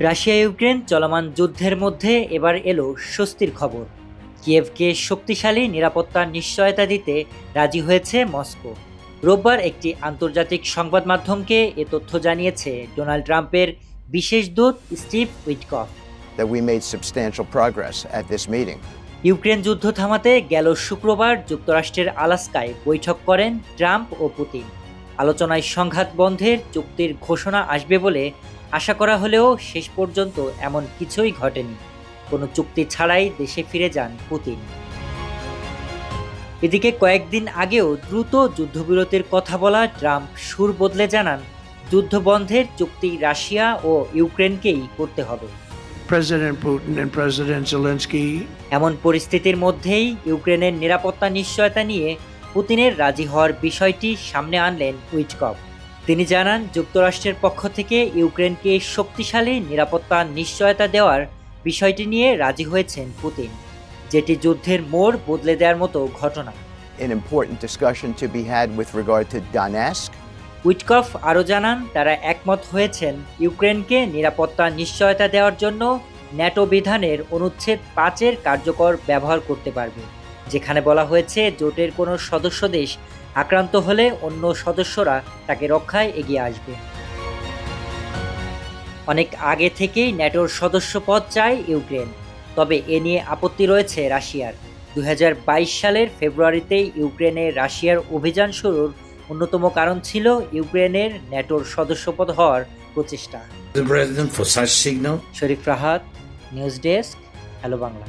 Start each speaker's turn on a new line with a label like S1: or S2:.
S1: Russia Ukraine চলমান যুদ্ধের মধ্যে এবার এলো স্বস্তির খবর। কিয়েভকে শক্তিশালী নিরাপত্তার নিশ্চয়তা দিতে রাজি হয়েছে মস্কো। রোববার একটি আন্তর্জাতিক সংবাদ মাধ্যমকে এ তথ্য জানিয়েছে ডোনাল্ড ট্রাম্পের বিশেষ দূত Steve Witkoff.
S2: That we made substantial progress at this meeting.
S1: Ukraine যুদ্ধ থামাতে গেল শুক্রবার যুক্তরাষ্ট্রের আলাস্কায় বৈঠক করেন ট্রাম্প ও পুতিন। আলোচনায় সংঘাত বন্ধের চুক্তির ঘোষণা আসবে বলে আশা করা হলেও শেষ পর্যন্ত এমন কিছুই ঘটেনি। কোনো চুক্তি ছাড়াই দেশে ফিরে যান পুতিন। এদিকে কয়েকদিন আগেও দ্রুত যুদ্ধবিরতির কথা বলা ট্রাম্প সুর বদলে জানান যুদ্ধ বন্ধের চুক্তি রাশিয়া ও ইউক্রেনকেই করতে হবে। এমন পরিস্থিতির মধ্যেই ইউক্রেনের নিরাপত্তা নিশ্চয়তা নিয়ে পুতিনের রাজি হওয়ার বিষয়টি সামনে আনলেন উইটকপ তিনি জানান যুক্তরাষ্ট্রের পক্ষ থেকে ইউক্রেনকে শক্তিশালী নিরাপত্তা নিশ্চয়তা দেওয়ার বিষয়টি নিয়ে রাজি হয়েছেন পুতিন যেটি যুদ্ধের মোড় বদলে দেওয়ার মতো ঘটনা
S2: An important discussion to be had with regard to Donetsk.
S1: Witkoff আরও জানান তারা একমত হয়েছেন ইউক্রেনকে নিরাপত্তা নিশ্চয়তা দেওয়ার জন্য ন্যাটো বিধানের অনুচ্ছেদ পাঁচের কার্যকর ব্যবহার করতে পারবে যেখানে বলা হয়েছে জোটের কোনো সদস্য দেশ আক্রান্ত হলে অন্য সদস্যরা তাকে রক্ষায় এগিয়ে আসবে। অনেক আগে থেকেই ন্যাটোর সদস্যপদ চায় ইউক্রেন তবে এ নিয়ে আপত্তি রয়েছে রাশিয়ার। দু হাজার বাইশ সালের ফেব্রুয়ারিতে ইউক্রেনে রাশিয়ার অভিযান শুরুর অন্যতম কারণ ছিল ইউক্রেনের ন্যাটোর সদস্যপদ হওয়ার প্রচেষ্টা। Sharif Rahat news desk hello Bangla.